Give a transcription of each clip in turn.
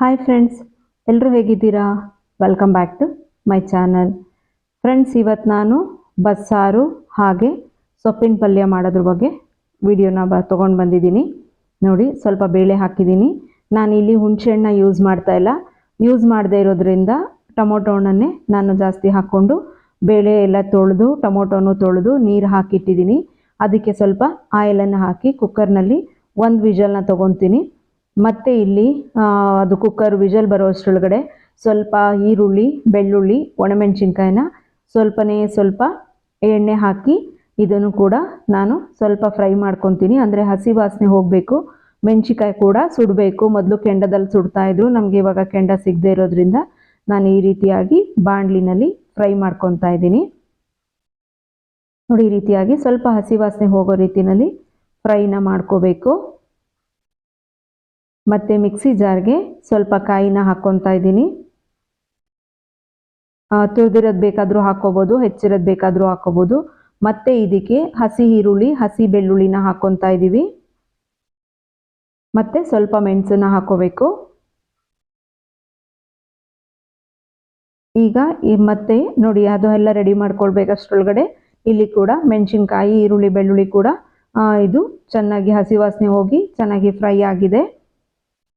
Hi friends ಎಲ್ಲರೂ ಹೇಗಿದ್ದೀರಾ? Welcome back to my channel friends ಇವತ್ತು ನಾನು ಬಸ್ಸಾರು ಹಾಗೆ ಸೊಪ್ಪಿನ ಪಲ್ಯ ಮಾಡೋದ್ರ ಬಗ್ಗೆ ವಿಡಿಯೋನ ಬ ತೊಗೊಂಡು ಬಂದಿದ್ದೀನಿ. ನೋಡಿ, ಸ್ವಲ್ಪ ಬೇಳೆ ಹಾಕಿದ್ದೀನಿ. ನಾನು ಇಲ್ಲಿ ಹುಣಸೆಹಣ್ಣ ಯೂಸ್ ಮಾಡ್ತಾ ಇಲ್ಲ. ಯೂಸ್ ಮಾಡದೇ ಇರೋದ್ರಿಂದ ಟೊಮೊಟೊ ಹಣ್ಣನ್ನೇ ನಾನು ಜಾಸ್ತಿ ಹಾಕ್ಕೊಂಡು ಬೇಳೆ ಎಲ್ಲ ತೊಳೆದು, ಟೊಮೊಟೊನು ತೊಳೆದು ನೀರು ಹಾಕಿಟ್ಟಿದ್ದೀನಿ. ಅದಕ್ಕೆ ಸ್ವಲ್ಪ ಆಯಿಲನ್ನು ಹಾಕಿ ಕುಕ್ಕರ್ನಲ್ಲಿ ಒಂದು ವಿಜಲ್ನ ತೊಗೊತೀನಿ. ಮತ್ತು ಇಲ್ಲಿ ಅದು ಕುಕ್ಕರ್ ವಿಜಲ್ ಬರೋ ಅಷ್ಟರೊಳಗಡೆ ಸ್ವಲ್ಪ ಈರುಳ್ಳಿ, ಬೆಳ್ಳುಳ್ಳಿ, ಒಣಮೆಣಸಿನ್ಕಾಯಿನ ಸ್ವಲ್ಪನೇ ಸ್ವಲ್ಪ ಎಣ್ಣೆ ಹಾಕಿ ಇದನ್ನು ಕೂಡ ನಾನು ಸ್ವಲ್ಪ ಫ್ರೈ ಮಾಡ್ಕೊತೀನಿ. ಅಂದರೆ ಹಸಿ ವಾಸನೆ ಹೋಗಬೇಕು ಮೆಣಸಿಕಾಯಿ ಕೂಡ ಸುಡಬೇಕು. ಮೊದಲು ಕೆಂಡದಲ್ಲಿ ಸುಡ್ತಾ ಇದ್ರು, ನಮಗೆ ಇವಾಗ ಕೆಂಡ ಸಿಗದೆ ಇರೋದ್ರಿಂದ ನಾನು ಈ ರೀತಿಯಾಗಿ ಬಾಣಲಿನಲ್ಲಿ ಫ್ರೈ ಮಾಡ್ಕೊತಾ ಇದ್ದೀನಿ. ನೋಡಿ, ಈ ರೀತಿಯಾಗಿ ಸ್ವಲ್ಪ ಹಸಿ ವಾಸನೆ ಹೋಗೋ ರೀತಿಯಲ್ಲಿ ಫ್ರೈನ ಮಾಡ್ಕೋಬೇಕು. ಮತ್ತು ಮಿಕ್ಸಿ ಜಾರ್ಗೆ ಸ್ವಲ್ಪ ಕಾಯಿನ ಹಾಕ್ಕೊತಾ ಇದ್ದೀನಿ. ತುರಿದಿರೋದು ಬೇಕಾದರೂ ಹಾಕ್ಕೋಬೋದು ಹೆಚ್ಚಿರೋದು ಬೇಕಾದರೂ ಹಾಕ್ಕೋಬೋದು ಮತ್ತು ಇದಕ್ಕೆ ಹಸಿ ಈರುಳ್ಳಿ, ಹಸಿ ಬೆಳ್ಳುಳ್ಳಿನ ಹಾಕ್ಕೊತಾ ಇದ್ದೀವಿ. ಮತ್ತು ಸ್ವಲ್ಪ ಮೆಣಸನ್ನ ಹಾಕ್ಕೋಬೇಕು ಈಗ ಈ ಮತ್ತೆ ನೋಡಿ, ಅದು ಎಲ್ಲ ರೆಡಿ ಮಾಡ್ಕೊಳ್ಬೇಕು ಅಷ್ಟರೊಳಗಡೆ. ಇಲ್ಲಿ ಕೂಡ ಮೆಣಸಿನ್ಕಾಯಿ, ಈರುಳ್ಳಿ, ಬೆಳ್ಳುಳ್ಳಿ ಕೂಡ ಇದು ಚೆನ್ನಾಗಿ ಹಸಿ ವಾಸನೆ ಹೋಗಿ ಚೆನ್ನಾಗಿ ಫ್ರೈ ಆಗಿದೆ.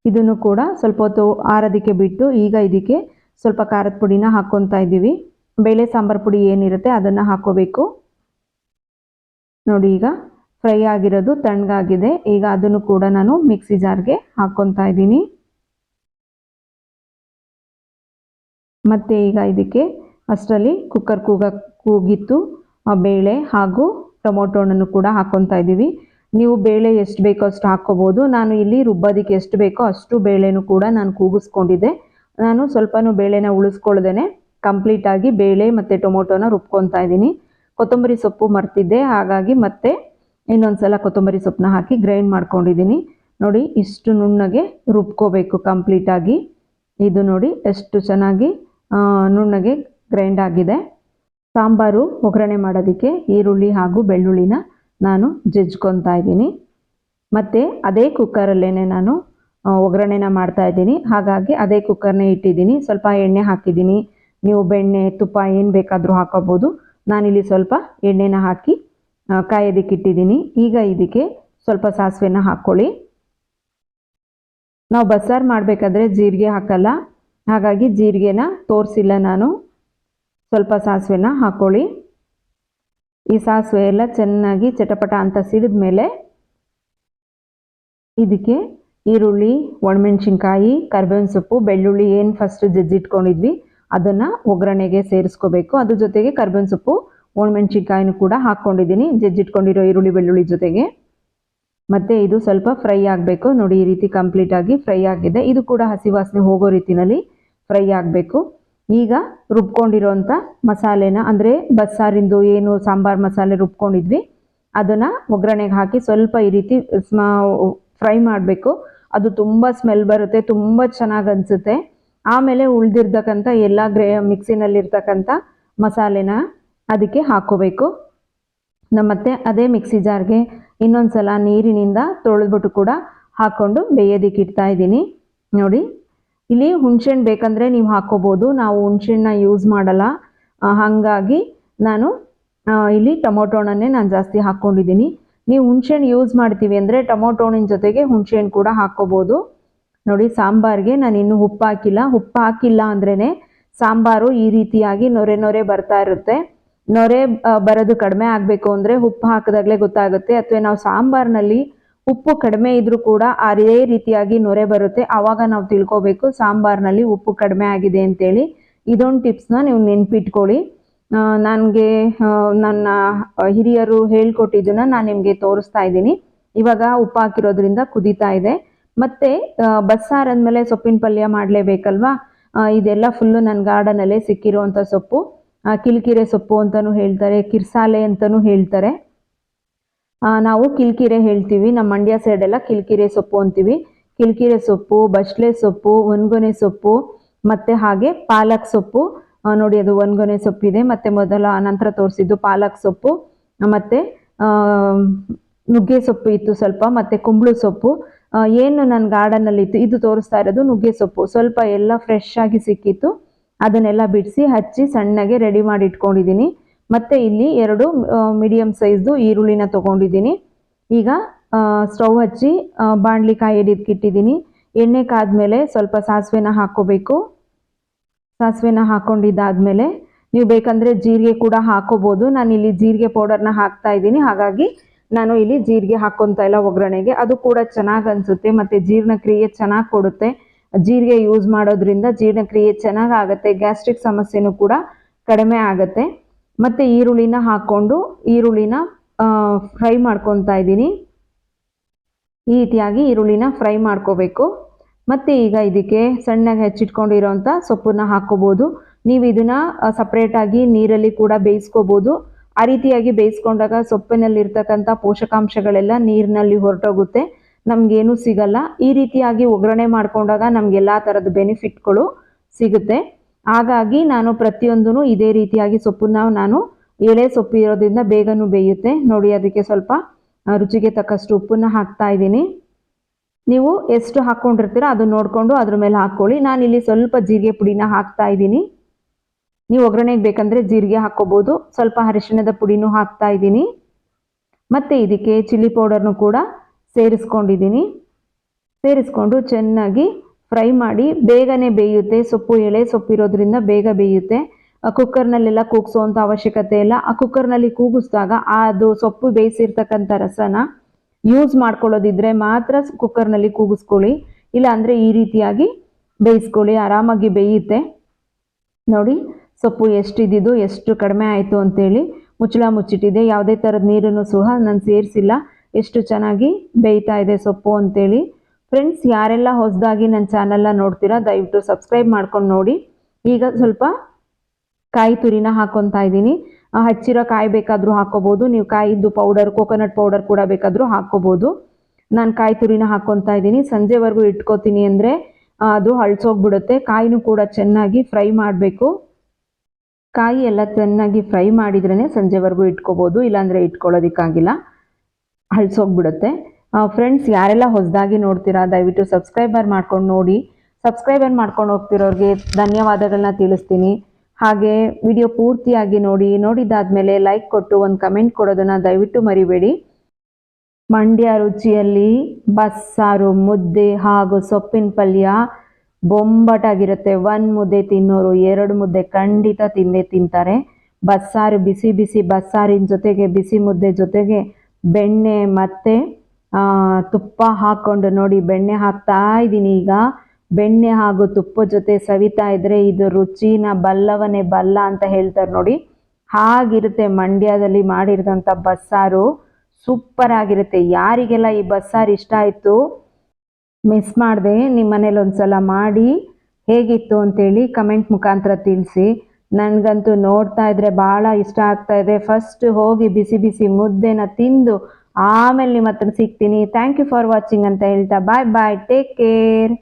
ಇದನ್ನು ಕೂಡ ಸ್ವಲ್ಪ ಹೊತ್ತು ಆರೋದಕ್ಕೆ ಬಿಟ್ಟು ಈಗ ಇದಕ್ಕೆ ಸ್ವಲ್ಪ ಖಾರದ ಪುಡಿನ ಹಾಕ್ಕೊತಾ ಇದ್ದೀವಿ. ಬೇಳೆ ಸಾಂಬಾರು ಪುಡಿ ಏನಿರುತ್ತೆ ಅದನ್ನು ಹಾಕೋಬೇಕು ನೋಡಿ ಈಗ ಫ್ರೈ ಆಗಿರೋದು ತಣ್ಣಗಾಗಿದೆ. ಈಗ ಅದನ್ನು ಕೂಡ ನಾನು ಮಿಕ್ಸಿ ಜಾರ್ಗೆ ಹಾಕ್ಕೊತಾ ಇದ್ದೀನಿ. ಮತ್ತು ಈಗ ಇದಕ್ಕೆ ಅಷ್ಟರಲ್ಲಿ ಕುಕ್ಕರ್ ಕೂಗ ಕೂಗಿತ್ತು. ಬೇಳೆ ಹಾಗೂ ಟೊಮೊಟೊ ಹಣ್ಣನ್ನು ಕೂಡ ಹಾಕ್ಕೊತಾ ಇದ್ದೀವಿ. ನೀವು ಬೇಳೆ ಎಷ್ಟು ಬೇಕೋ ಅಷ್ಟು ಹಾಕ್ಕೋಬೋದು. ನಾನು ಇಲ್ಲಿ ರುಬ್ಬೋದಕ್ಕೆ ಎಷ್ಟು ಬೇಕೋ ಅಷ್ಟು ಬೇಳೆನೂ ಕೂಡ ನಾನು ಕೂಗಿಸ್ಕೊಂಡಿದ್ದೆ. ನಾನು ಸ್ವಲ್ಪನೂ ಬೇಳೆನ ಉಳಿಸ್ಕೊಳ್ದೇ ಕಂಪ್ಲೀಟಾಗಿ ಬೇಳೆ ಮತ್ತು ಟೊಮೊಟೊನ ರುಬ್ಕೊತಾ ಇದ್ದೀನಿ. ಕೊತ್ತಂಬರಿ ಸೊಪ್ಪು ಮರ್ತಿದ್ದೆ. ಹಾಗಾಗಿ ಮತ್ತೆ ಇನ್ನೊಂದು ಸಲ ಕೊತ್ತಂಬರಿ ಸೊಪ್ಪನ್ನ ಹಾಕಿ ಗ್ರೈಂಡ್ ಮಾಡ್ಕೊಂಡಿದ್ದೀನಿ. ನೋಡಿ, ಇಷ್ಟು ನುಣ್ಣಗೆ ರುಬ್ಕೋಬೇಕು ಕಂಪ್ಲೀಟಾಗಿ ಇದು ನೋಡಿ, ಎಷ್ಟು ಚೆನ್ನಾಗಿ ನುಣ್ಣಗೆ ಗ್ರೈಂಡ್ ಆಗಿದೆ. ಸಾಂಬಾರು ಒಗ್ಗರಣೆ ಮಾಡೋದಕ್ಕೆ ಈರುಳ್ಳಿ ಹಾಗೂ ಬೆಳ್ಳುಳ್ಳಿನ ನಾನು ಜಜ್ಕೊತಾ ಇದ್ದೀನಿ. ಮತ್ತು ಅದೇ ಕುಕ್ಕರಲ್ಲೇ ನಾನು ಒಗ್ಗರಣೆನ ಮಾಡ್ತಾ ಇದ್ದೀನಿ. ಹಾಗಾಗಿ ಅದೇ ಕುಕ್ಕರ್ನೇ ಇಟ್ಟಿದ್ದೀನಿ. ಸ್ವಲ್ಪ ಎಣ್ಣೆ ಹಾಕಿದ್ದೀನಿ. ನೀವು ಬೆಣ್ಣೆ, ತುಪ್ಪ ಏನು ಬೇಕಾದರೂ ಹಾಕೋಬೋದು. ನಾನಿಲ್ಲಿ ಸ್ವಲ್ಪ ಎಣ್ಣೆನ ಹಾಕಿ ಕಾಯೋದಕ್ಕೆ ಇಟ್ಟಿದ್ದೀನಿ. ಈಗ ಇದಕ್ಕೆ ಸ್ವಲ್ಪ ಸಾಸಿವೆನ ಹಾಕ್ಕೊಳ್ಳಿ. ನಾವು ಬಸ್ಸಾರು ಮಾಡಬೇಕಾದ್ರೆ ಜೀರಿಗೆ ಹಾಕಲ್ಲ. ಹಾಗಾಗಿ ಜೀರಿಗೆನ ತೋರಿಸಿಲ್ಲ ನಾನು. ಸ್ವಲ್ಪ ಸಾಸಿವೆನ ಹಾಕ್ಕೊಳ್ಳಿ. ಈ ಸಾಸಿವೆ ಎಲ್ಲ ಚೆನ್ನಾಗಿ ಚಟಪಟ ಅಂತ ಸಿಡಿದ ಮೇಲೆ ಇದಕ್ಕೆ ಈರುಳ್ಳಿ, ಒಣಮೆಣ್ಸಿನ್ಕಾಯಿ, ಕರ್ಬೇವಿನ ಸೊಪ್ಪು, ಬೆಳ್ಳುಳ್ಳಿ ಏನು ಫಸ್ಟ್ ಜಜ್ಜಿಟ್ಕೊಂಡಿದ್ವಿ ಅದನ್ನು ಒಗ್ಗರಣೆಗೆ ಸೇರಿಸ್ಕೋಬೇಕು. ಅದ್ರ ಜೊತೆಗೆ ಕರ್ಬೇವಿನ ಸೊಪ್ಪು, ಒಣಮೆಣ್ಸಿನ್ಕಾಯಿನೂ ಕೂಡ ಹಾಕ್ಕೊಂಡಿದ್ದೀನಿ. ಜಜ್ಜಿಟ್ಕೊಂಡಿರೋ ಈರುಳ್ಳಿ, ಬೆಳ್ಳುಳ್ಳಿ ಜೊತೆಗೆ. ಮತ್ತು ಇದು ಸ್ವಲ್ಪ ಫ್ರೈ ಆಗಬೇಕು. ನೋಡಿ, ಈ ರೀತಿ ಕಂಪ್ಲೀಟಾಗಿ ಫ್ರೈ ಆಗಿದೆ. ಇದು ಕೂಡ ಹಸಿ ವಾಸನೆ ಹೋಗೋ ರೀತಿನಲ್ಲಿ ಫ್ರೈ ಆಗಬೇಕು. ಈಗ ರುಬ್ಕೊಂಡಿರೋಂಥ ಮಸಾಲೆನ, ಅಂದರೆ ಬಸ್ಸಾರಿಂದು ಏನು ಸಾಂಬಾರು ಮಸಾಲೆ ರುಬ್ಕೊಂಡಿದ್ವಿ, ಅದನ್ನು ಒಗ್ಗರಣೆಗೆ ಹಾಕಿ ಸ್ವಲ್ಪ ಈ ರೀತಿ ಫ್ರೈ ಮಾಡಬೇಕು. ಅದು ತುಂಬ ಸ್ಮೆಲ್ ಬರುತ್ತೆ, ತುಂಬ ಚೆನ್ನಾಗಿ ಅನಿಸುತ್ತೆ. ಆಮೇಲೆ ಉಳ್ದಿರ್ತಕ್ಕಂಥ ಎಲ್ಲ ಗ್ರೇ, ಮಿಕ್ಸಿನಲ್ಲಿರ್ತಕ್ಕಂಥ ಮಸಾಲೆನ ಅದಕ್ಕೆ ಹಾಕೋಬೇಕು. ನಮ್ಮತ್ತೆ ಅದೇ ಮಿಕ್ಸಿ ಜಾರ್ಗೆ ಇನ್ನೊಂದು ಸಲ ನೀರಿನಿಂದ ತೊಳೆದ್ಬಿಟ್ಟು ಕೂಡ ಹಾಕ್ಕೊಂಡು ಬೇಯೋದಿಕ್ಕೆ ಇಡ್ತಾ ಇದ್ದೀನಿ. ನೋಡಿ ಇಲ್ಲಿ ಹುಣ್ಸೆಹಣ್ಣು ಬೇಕಂದರೆ ನೀವು ಹಾಕ್ಕೋಬೋದು ನಾವು ಹುಣಸೆಹಣ್ಣ ಯೂಸ್ ಮಾಡಲ್ಲ. ಹಾಗಾಗಿ ನಾನು ಇಲ್ಲಿ ಟೊಮೊಟೊ ಹಣ್ಣನ್ನೇ ನಾನು ಜಾಸ್ತಿ ಹಾಕ್ಕೊಂಡಿದ್ದೀನಿ ನೀವು ಹುಣಸೆಹಣ್ಣು ಯೂಸ್ ಮಾಡ್ತೀವಿ ಅಂದರೆ ಟೊಮೊಟೊ ಹಣ್ಣಿನ ಜೊತೆಗೆ ಹುಣಸೆಹಣ್ಣು ಕೂಡ ಹಾಕ್ಕೋಬೋದು ನೋಡಿ, ಸಾಂಬಾರಿಗೆ ನಾನು ಇನ್ನೂ ಉಪ್ಪು ಹಾಕಿಲ್ಲ. ಉಪ್ಪು ಹಾಕಿಲ್ಲ ಅಂದ್ರೇ ಸಾಂಬಾರು ಈ ರೀತಿಯಾಗಿ ನೊರೆ ನೊರೆ ಬರ್ತಾ ಇರುತ್ತೆ. ನೊರೆ ಬರೋದು ಕಡಿಮೆ ಆಗಬೇಕು ಅಂದರೆ ಉಪ್ಪು ಹಾಕಿದಾಗಲೇ ಗೊತ್ತಾಗುತ್ತೆ. ಅಥವಾ ನಾವು ಸಾಂಬಾರಿನಲ್ಲಿ ಉಪ್ಪು ಕಡಿಮೆ ಇದ್ರೂ ಕೂಡ ಅದೇ ರೀತಿಯಾಗಿ ನೊರೆ ಬರುತ್ತೆ. ಆವಾಗ ನಾವು ತಿಳ್ಕೊಬೇಕು ಸಾಂಬಾರ್ನಲ್ಲಿ ಉಪ್ಪು ಕಡಿಮೆ ಆಗಿದೆ ಅಂತೇಳಿ. ಇದೊಂದು ಟಿಪ್ಸ್ನ ನೀವು ನೆನ್ಪಿಟ್ಕೊಳ್ಳಿ. ನನಗೆ ನನ್ನ ಹಿರಿಯರು ಹೇಳ್ಕೊಟ್ಟಿದ್ದನ್ನ ನಾನು ನಿಮಗೆ ತೋರಿಸ್ತಾ ಇದ್ದೀನಿ. ಇವಾಗ ಉಪ್ಪು ಹಾಕಿರೋದ್ರಿಂದ ಕುದೀತಾ ಇದೆ. ಮತ್ತು ಬಸ್ಸಾರು ಅಂದಮೇಲೆ ಸೊಪ್ಪಿನ ಪಲ್ಯ ಮಾಡಲೇಬೇಕಲ್ವಾ? ಇದೆಲ್ಲ ಫುಲ್ಲು ನನ್ನ ಗಾರ್ಡನಲ್ಲೇ ಸಿಕ್ಕಿರುವಂಥ ಸೊಪ್ಪು. ಕಿಲ್ಕಿರೆ ಸೊಪ್ಪು ಅಂತಲೂ ಹೇಳ್ತಾರೆ, ಕಿರ್ಸಾಲೆ ಅಂತಲೂ ಹೇಳ್ತಾರೆ. ನಾವು ಕಿಲ್ಕಿರೆ ಹೇಳ್ತೀವಿ. ನಮ್ಮ ಮಂಡ್ಯ ಸೈಡೆಲ್ಲ ಕಿಲ್ಕಿರೆ ಸೊಪ್ಪು ಅಂತೀವಿ. ಕಿಲ್ಕಿರೆ ಸೊಪ್ಪು, ಬಸ್ಲೆ ಸೊಪ್ಪು, ಒನ್ಗೊನೆ ಸೊಪ್ಪು, ಮತ್ತು ಹಾಗೆ ಪಾಲಕ್ ಸೊಪ್ಪು. ನೋಡಿ ಅದು ಒನ್ಗೊನೆ ಸೊಪ್ಪಿದೆ ಮತ್ತು ಮೊದಲ ನಂತರ ತೋರಿಸಿದ್ದು ಪಾಲಕ್ ಸೊಪ್ಪು. ಮತ್ತು ನುಗ್ಗೆ ಸೊಪ್ಪು ಇತ್ತು ಸ್ವಲ್ಪ, ಮತ್ತು ಕುಂಬಳು ಸೊಪ್ಪು. ಏನು ನನ್ನ ಗಾರ್ಡನಲ್ಲಿ ಇತ್ತು, ಇದು ತೋರಿಸ್ತಾ ಇರೋದು ನುಗ್ಗೆ ಸೊಪ್ಪು. ಸ್ವಲ್ಪ ಎಲ್ಲ ಫ್ರೆಶ್ ಆಗಿ ಸಿಕ್ಕಿತ್ತು. ಅದನ್ನೆಲ್ಲ ಬಿಡಿಸಿ, ಹಚ್ಚಿ ಸಣ್ಣಗೆ ರೆಡಿ ಮಾಡಿ ಇಟ್ಕೊಂಡಿದ್ದೀನಿ. ಮತ್ತೆ ಇಲ್ಲಿ ಎರಡು ಮೀಡಿಯಂ ಸೈಜ್ದು ಈರುಳ್ಳಿನ ತಗೊಂಡಿದ್ದೀನಿ. ಈಗ ಸ್ಟವ್ ಹಚ್ಚಿ ಬಾಣಲಿ ಕಾಯಿ ಹಿಡಿದ್ಕಿಟ್ಟಿದ್ದೀನಿ ಎಣ್ಣೆ ಕಾದ್ಮೇಲೆ ಸ್ವಲ್ಪ ಸಾಸಿವೆನ ಹಾಕ್ಕೋಬೇಕು. ಸಾಸಿವೆನ ಹಾಕೊಂಡಿದ್ದಾದ್ಮೇಲೆ ನೀವು ಬೇಕಂದರೆ ಜೀರಿಗೆ ಕೂಡ ಹಾಕೋಬೋದು ನಾನು ಇಲ್ಲಿ ಜೀರಿಗೆ ಪೌಡರ್ನ ಹಾಕ್ತಾ ಇದ್ದೀನಿ. ಹಾಗಾಗಿ ನಾನು ಇಲ್ಲಿ ಜೀರಿಗೆ ಹಾಕೊಂತ ಇಲ್ಲ ಒಗ್ಗರಣೆಗೆ. ಅದು ಕೂಡ ಚೆನ್ನಾಗಿ ಅನಿಸುತ್ತೆ. ಮತ್ತು ಜೀರ್ಣಕ್ರಿಯೆ ಚೆನ್ನಾಗಿ ಕೊಡುತ್ತೆ. ಜೀರಿಗೆ ಯೂಸ್ ಮಾಡೋದ್ರಿಂದ ಜೀರ್ಣಕ್ರಿಯೆ ಚೆನ್ನಾಗಿ ಆಗುತ್ತೆ. ಗ್ಯಾಸ್ಟ್ರಿಕ್ ಸಮಸ್ಯೆನೂ ಕೂಡ ಕಡಿಮೆ ಆಗುತ್ತೆ. ಮತ್ತೆ ಈರುಳ್ಳಿನ ಹಾಕೊಂಡು ಈರುಳ್ಳಿನ ಫ್ರೈ ಮಾಡ್ಕೊತಾ ಇದ್ದೀನಿ. ಈ ರೀತಿಯಾಗಿ ಈರುಳ್ಳಿನ ಫ್ರೈ ಮಾಡ್ಕೋಬೇಕು. ಮತ್ತೆ ಈಗ ಇದಕ್ಕೆ ಸಣ್ಣಗೆ ಹೆಚ್ಚಿಟ್ಕೊಂಡಿರೋಂಥ ಸೊಪ್ಪನ್ನ ಹಾಕ್ಕೋಬೋದು. ನೀವು ಇದನ್ನು ಸಪ್ರೇಟಾಗಿ ನೀರಲ್ಲಿ ಕೂಡ ಬೇಯಿಸ್ಕೋಬೋದು. ಆ ರೀತಿಯಾಗಿ ಬೇಯಿಸ್ಕೊಂಡಾಗ ಸೊಪ್ಪಿನಲ್ಲಿರ್ತಕ್ಕಂಥ ಪೋಷಕಾಂಶಗಳೆಲ್ಲ ನೀರಿನಲ್ಲಿ ಹೊರಟೋಗುತ್ತೆ. ನಮಗೇನು ಸಿಗಲ್ಲ. ಈ ರೀತಿಯಾಗಿ ಒಗ್ಗರಣೆ ಮಾಡ್ಕೊಂಡಾಗ ನಮಗೆಲ್ಲ ಥರದ ಬೆನಿಫಿಟ್ಗಳು ಸಿಗುತ್ತೆ. ಹಾಗಾಗಿ ನಾನು ಪ್ರತಿಯೊಂದೂ ಇದೇ ರೀತಿಯಾಗಿ ಸೊಪ್ಪನ್ನ ನಾನು ಎಳೆ ಸೊಪ್ಪು ಇರೋದ್ರಿಂದ ಬೇಗನೂ ಬೇಯುತ್ತೆ. ನೋಡಿ, ಅದಕ್ಕೆ ಸ್ವಲ್ಪ ರುಚಿಗೆ ತಕ್ಕಷ್ಟು ಉಪ್ಪನ್ನು ಹಾಕ್ತಾ ಇದ್ದೀನಿ. ನೀವು ಎಷ್ಟು ಹಾಕ್ಕೊಂಡಿರ್ತೀರೋ ಅದು ನೋಡಿಕೊಂಡು ಅದ್ರ ಮೇಲೆ ಹಾಕ್ಕೊಳ್ಳಿ. ನಾನು ಇಲ್ಲಿ ಸ್ವಲ್ಪ ಜೀರಿಗೆ ಪುಡಿನ ಹಾಕ್ತಾ ಇದ್ದೀನಿ. ನೀವು ಒಗ್ಗರಣೆಗೆ ಬೇಕಂದರೆ ಜೀರಿಗೆ ಹಾಕ್ಕೋಬೋದು. ಸ್ವಲ್ಪ ಅರಿಶಿಣದ ಪುಡಿನೂ ಹಾಕ್ತಾ ಇದ್ದೀನಿ. ಮತ್ತು ಇದಕ್ಕೆ ಚಿಲ್ಲಿ ಪೌಡರ್ನು ಕೂಡ ಸೇರಿಸ್ಕೊಂಡಿದ್ದೀನಿ. ಸೇರಿಸ್ಕೊಂಡು ಚೆನ್ನಾಗಿ ಫ್ರೈ ಮಾಡಿ ಬೇಗನೆ ಬೇಯುತ್ತೆ. ಸೊಪ್ಪು ಎಳೆ, ಸೊಪ್ಪು ಇರೋದ್ರಿಂದ ಬೇಗ ಬೇಯುತ್ತೆ. ಕುಕ್ಕರ್ನಲ್ಲೆಲ್ಲ ಕೂಗಿಸೋವಂಥ ಅವಶ್ಯಕತೆ ಇಲ್ಲ. ಆ ಕುಕ್ಕರ್ನಲ್ಲಿ ಕೂಗಿಸಿದಾಗ ಅದು ಸೊಪ್ಪು ಬೇಯಿಸಿರ್ತಕ್ಕಂಥ ರಸನ ಯೂಸ್ ಮಾಡ್ಕೊಳ್ಳೋದಿದ್ರೆ ಮಾತ್ರ ಕುಕ್ಕರ್ನಲ್ಲಿ ಕೂಗಿಸ್ಕೊಳ್ಳಿ. ಇಲ್ಲ ಅಂದರೆ ಈ ರೀತಿಯಾಗಿ ಬೇಯಿಸ್ಕೊಳ್ಳಿ. ಆರಾಮಾಗಿ ಬೇಯುತ್ತೆ. ನೋಡಿ, ಸೊಪ್ಪು ಎಷ್ಟಿದ್ದು ಎಷ್ಟು ಕಡಿಮೆ ಆಯಿತು ಅಂತೇಳಿ ಮುಚ್ಚಳ ಮುಚ್ಚಿಟ್ಟಿದೆ. ಯಾವುದೇ ಥರದ ನೀರನ್ನು ಸಹ ನಾನು ಸೇರಿಸಿಲ್ಲ. ಎಷ್ಟು ಚೆನ್ನಾಗಿ ಬೇಯ್ತಾ ಇದೆ ಸೊಪ್ಪು ಅಂತೇಳಿ ಫ್ರೆಂಡ್ಸ್ ಯಾರೆಲ್ಲ ಹೊಸದಾಗಿ ನನ್ನ ಚಾನಲ್ನ ನೋಡ್ತೀರಾ, ದಯವಿಟ್ಟು ಸಬ್ಸ್ಕ್ರೈಬ್ ಮಾಡ್ಕೊಂಡು ನೋಡಿ. ಈಗ ಸ್ವಲ್ಪ ಕಾಯಿ ತುರಿನ ಹಾಕೊತಾ ಇದ್ದೀನಿ. ಹಚ್ಚಿರೋ ಕಾಯಿ ಬೇಕಾದರೂ ಹಾಕೋಬೋದು. ನೀವು ಕಾಯಿದ್ದು ಪೌಡರ್ ಕೋಕೋನಟ್ ಪೌಡರ್ ಕೂಡ ಬೇಕಾದರೂ ಹಾಕೋಬೋದು. ನಾನು ಕಾಯಿ ತುರಿನ ಹಾಕ್ಕೊತಾ ಇದ್ದೀನಿ. ಸಂಜೆವರೆಗೂ ಇಟ್ಕೋತೀನಿ ಅಂದರೆ ಅದು ಹಳ್ಸೋಗ್ಬಿಡುತ್ತೆ. ಕಾಯಿನೂ ಕೂಡ ಚೆನ್ನಾಗಿ ಫ್ರೈ ಮಾಡಬೇಕು. ಕಾಯಿ ಎಲ್ಲ ಚೆನ್ನಾಗಿ ಫ್ರೈ ಮಾಡಿದ್ರೇ ಸಂಜೆವರೆಗೂ ಇಟ್ಕೋಬೋದು. ಇಲ್ಲಾಂದರೆ ಇಟ್ಕೊಳ್ಳೋದಕ್ಕಾಗಿಲ್ಲ. ಹಳ್ಸೋಗ್ಬಿಡುತ್ತೆ. ಫ್ರೆಂಡ್ಸ್ ಯಾರೆಲ್ಲ ಹೊಸದಾಗಿ ನೋಡ್ತೀರಾ, ದಯವಿಟ್ಟು ಸಬ್ಸ್ಕ್ರೈಬರ್ ಮಾಡ್ಕೊಂಡು ನೋಡಿ. ಸಬ್ಸ್ಕ್ರೈಬರ್ ಮಾಡ್ಕೊಂಡು ಹೋಗ್ತಿರೋರಿಗೆ ಧನ್ಯವಾದಗಳನ್ನ ತಿಳಿಸ್ತೀನಿ. ಹಾಗೆ ವಿಡಿಯೋ ಪೂರ್ತಿಯಾಗಿ ನೋಡಿ ನೋಡಿದಾದ್ಮೇಲೆ ಲೈಕ್ ಕೊಟ್ಟು ಒಂದು ಕಮೆಂಟ್ ಕೊಡೋದನ್ನು ದಯವಿಟ್ಟು ಮರಿಬೇಡಿ. ಮಂಡ್ಯ ರುಚಿಯಲ್ಲಿ ಬಸ್ಸಾರು ಮುದ್ದೆ ಹಾಗೂ ಸೊಪ್ಪಿನ ಪಲ್ಯ ಬೊಂಬಟಾಗಿರುತ್ತೆ. ಒಂದು ಮುದ್ದೆ ತಿನ್ನೋರು ಎರಡು ಮುದ್ದೆ ಖಂಡಿತ ತಿಂದೇ ತಿಂತಾರೆ. ಬಸ್ಸಾರು ಬಿಸಿ ಬಿಸಿ ಬಸ್ಸಾರಿನ ಜೊತೆಗೆ, ಬಿಸಿ ಮುದ್ದೆ ಜೊತೆಗೆ ಬೆಣ್ಣೆ, ಮತ್ತು ತುಪ್ಪ ಹಾಕ್ಕೊಂಡು ನೋಡಿ, ಬೆಣ್ಣೆ ಹಾಕ್ತಾ ಇದ್ದೀನಿ ಈಗ. ಬೆಣ್ಣೆ ಹಾಗೂ ತುಪ್ಪ ಜೊತೆ ಸವಿತಾ ಇದ್ರೆ ಇದು ರುಚಿನ ಬಲ್ಲವನೇ ಬಲ್ಲ ಅಂತ ಹೇಳ್ತಾರೆ ನೋಡಿ. ಹಾಗಿರುತ್ತೆ ಮಂಡ್ಯದಲ್ಲಿ ಮಾಡಿರೋಂಥ ಬಸ್ಸಾರು. ಸೂಪರ್ ಆಗಿರುತ್ತೆ. ಯಾರಿಗೆಲ್ಲ ಈ ಬಸ್ಸಾರು ಇಷ್ಟ ಆಯಿತು, ಮಿಸ್ ಮಾಡಿದೆ, ನಿಮ್ಮ ಮನೇಲಿ ಒಂದ್ಸಲ ಮಾಡಿ. ಹೇಗಿತ್ತು ಅಂತೇಳಿ ಕಮೆಂಟ್ ಮುಖಾಂತರ ತಿಳಿಸಿ. ನನಗಂತೂ ನೋಡ್ತಾ ಇದ್ರೆ ಭಾಳ ಇಷ್ಟ ಆಗ್ತಾ ಇದೆ. ಫಸ್ಟ್ ಹೋಗಿ ಬಿಸಿ ಬಿಸಿ ಮುದ್ದೆನ ತಿಂದು ಆಮೇಲೆ ನಿಮ್ಮ ಹತ್ರ ಸಿಗ್ತೀನಿ ಥ್ಯಾಂಕ್ ಯು ಫಾರ್ ವಾಚಿಂಗ್ ಅಂತ ಹೇಳ್ತಾ ಬಾಯ್ ಬಾಯ್ ಟೇಕ್ ಕೇರ್